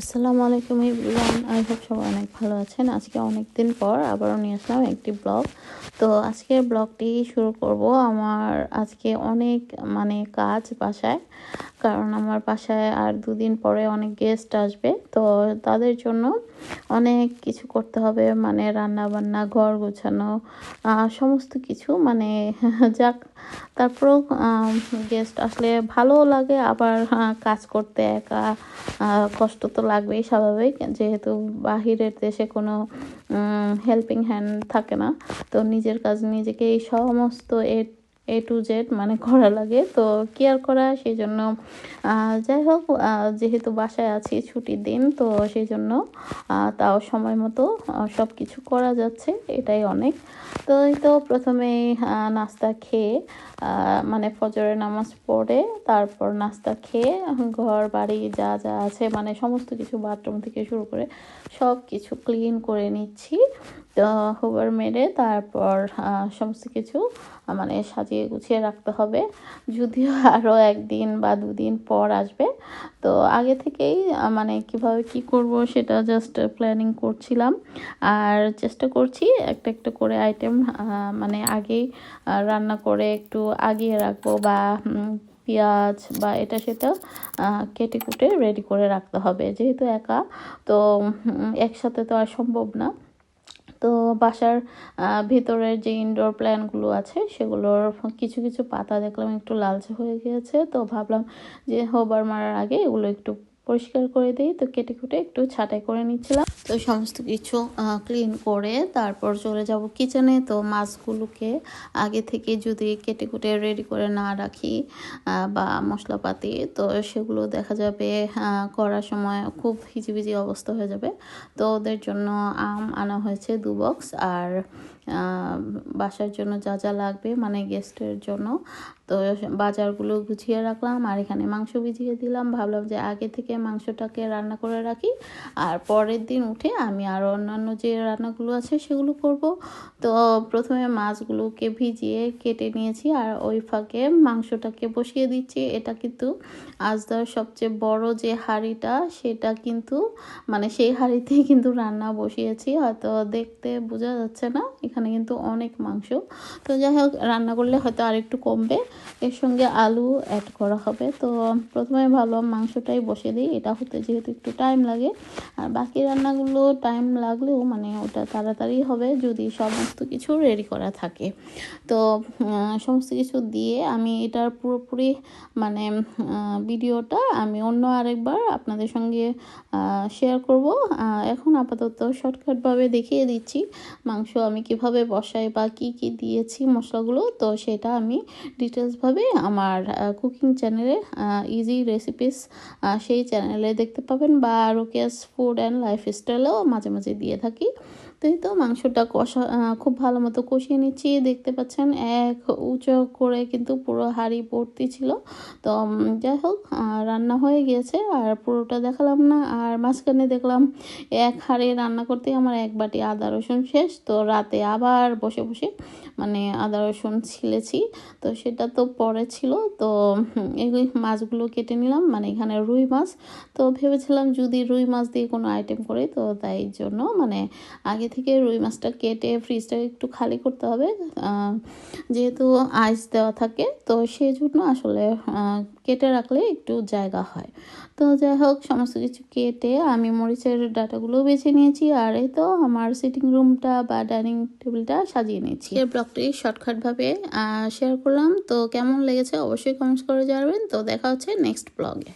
আসসালামু আলাইকুম ইবরান I hope সবাই অনেক ভালো আছেন। আজকে অনেক দিন পর আবারও নিয়ে আসলাম একটি ব্লগ। তো আজকের ব্লগটি শুরু করব আমার আজকে অনেক মানে কাজ বাসায়। কারণ আমার বাসায় আর দুদিন পরে অনেক গেস্ট আসবে। তো তাদের জন্য অনেক কিছু করতে হবে মানে রান্না বান্না ঘর গোছানো সমস্ত কিছু মানে যাক, তারপরেও গেস্ট আসলে ভালোও লাগে, আবার কাজ করতে একা কষ্ট তো লাগবেই স্বাভাবিক, যেহেতু বাহিরের দেশে কোনো হেল্পিং হ্যান্ড থাকে না। তো নিজের কাজ, নিজেকে এই সমস্ত এ এ টু জেড মানে করা লাগে। তো কেয়ার করা সেই জন্য যাই হোক যেহেতু বাসায় আছি ছুটির দিন, তো সেই জন্য তাও সময় মতো সব কিছু করা যাচ্ছে, এটাই অনেক। তো এই তো প্রথমে নাস্তা খেয়ে মানে ফজরের নামাজ পড়ে, তারপর নাস্তা খেয়ে, ঘর, বাড়ি যা যা আছে মানে সমস্ত কিছু বাথরুম থেকে শুরু করে সব কিছু ক্লিন করে নিচ্ছি। তো হোবার মেরে তারপর সমস্ত কিছু মানে সাজিয়ে গুছিয়ে রাখতে হবে। যদিও আরও একদিন বা দুদিন পর আসবে। তো আগে থেকেই মানে কীভাবে কি করব সেটা জাস্ট প্ল্যানিং করছিলাম। আর চেষ্টা করছি একটা একটা করে আইটেম মানে আগেই রান্না করে একটু আগিয়ে রাখব বা পেঁয়াজ বা এটা সেটা কেটে কুটে রেডি করে রাখতে হবে। যেহেতু একা, তো একসাথে তো আর সম্ভব না। তো বাসার ভিতরের যে ইনডোর প্ল্যানগুলো আছে, সেগুলোর কিছু কিছু পাতা দেখলাম একটু লালচে হয়ে গিয়েছে। তো ভাবলাম যে হোবার মারার আগে এগুলো একটু পরিষ্কার করে দিই। তো কেটে কুটে একটু ছাটাই করে নিচ্ছিলাম। তো সমস্ত কিছু ক্লিন করে তারপর চলে যাব কিচেনে তো মাছগুলোকে আগে থেকে যদি কেটে কুটে রেডি করে না রাখি বা মশলাপাতি, তো সেগুলো দেখা যাবে করার সময় খুব হিজিবিজি অবস্থা হয়ে যাবে। তো ওদের জন্য আম আনা হয়েছে দু বক্স আর বাসার জন্য যা যা লাগবে মানে গেস্টের জন্য। তো বাজারগুলো গুছিয়ে রাখলাম আর এখানে মাংস ভিজিয়ে দিলাম। ভাবলাম যে আগে থেকে মাংসটাকে রান্না করে রাখি। আর পরের দিন উঠে আমি আরও অন্যান্য যে রান্নাগুলো আছে সেগুলো করব। তো প্রথমে মাছগুলোকে ভিজিয়ে কেটে নিয়েছি আর ওই ফাঁকে মাংসটাকে বসিয়ে দিচ্ছি। এটা কিন্তু আজদার সবচেয়ে বড় যে হাঁড়িটা, সেটা কিন্তু মানে সেই হাঁড়িতেই কিন্তু রান্না বসিয়েছি। হয়তো দেখতে বোঝা যাচ্ছে না, এখানে কিন্তু অনেক মাংস। তো যাই হোক, রান্না করলে হয়তো আর একটু কমবে। এর সঙ্গে আলু অ্যাড করা হবে। তো প্রথমে ভালো মাংসটাই বসে দিই। এটা হতে যেহেতু একটু টাইম লাগে। আর বাকি রান্নাগুলো টাইম লাগলেও মানে ওটা তাড়াতাড়ি হবে যদি সমস্ত কিছু রেডি করা থাকে। তো সমস্ত কিছু দিয়ে আমি এটার পুরোপুরি মানে ভিডিওটা আমি অন্য আরেকবার আপনাদের সঙ্গে শেয়ার করব। এখন আপাতত শর্টকাটভাবে দেখিয়ে দিচ্ছি মাংস আমি কীভাবে বসাই বা কি কি দিয়েছি মশলাগুলো। তো সেটা আমি ডিটেলসভাবে আমার কুকিং চ্যানেলে ইজি রেসিপিস সেই চ্যানেলে দেখতে পাবেন বা রোকেয়াস ফুড অ্যান্ড লাইফস্টাইলেও মাঝে মাঝে দিয়ে থাকি। তো এই তো মাংসটা কষা খুব ভালো মতো কষিয়ে নিচ্ছি। দেখতে পাচ্ছেন এক উঁচু করে কিন্তু পুরো হাঁড়ি ভর্তি ছিল। তো যাই হোক রান্না হয়ে গিয়েছে। আর পুরোটা দেখালাম না। আর মাঝখানে দেখলাম এক হাঁড়ি রান্না করতে আমার এক বাটি আদা রসুন শেষ। তো রাতে আবার বসে বসে মানে আদা, রসুন ছিলেছি। তো সেটা তো পরে ছিল। তো এগুলি মাছগুলো কেটে নিলাম মানে এখানে রুই মাছ। তো ভেবেছিলাম যদি রুই মাছ দিয়ে কোনো আইটেম করি, তো তাই জন্য মানে আগে থেকে রুই মাছটা কেটে ফ্রিজটা একটু খালি করতে হবে। যেহেতু আইস দেওয়া থাকে, তো সেই জন্য আসলে কেটে রাখলে একটু জায়গা হয়। তো যাই হোক, সমস্ত কিছু কেটে আমি মরিচের ডাটাগুলো বেছে নিয়েছি আর এই তো আমার সিটিং রুমটা বা ডাইনিং টেবিলটা সাজিয়ে নিয়েছি। এর ব্লগটি শর্টকাটভাবে শেয়ার করলাম। তো কেমন লেগেছে অবশ্যই কমেন্টস করে জানাবেন। তো দেখা হচ্ছে নেক্সট ব্লগে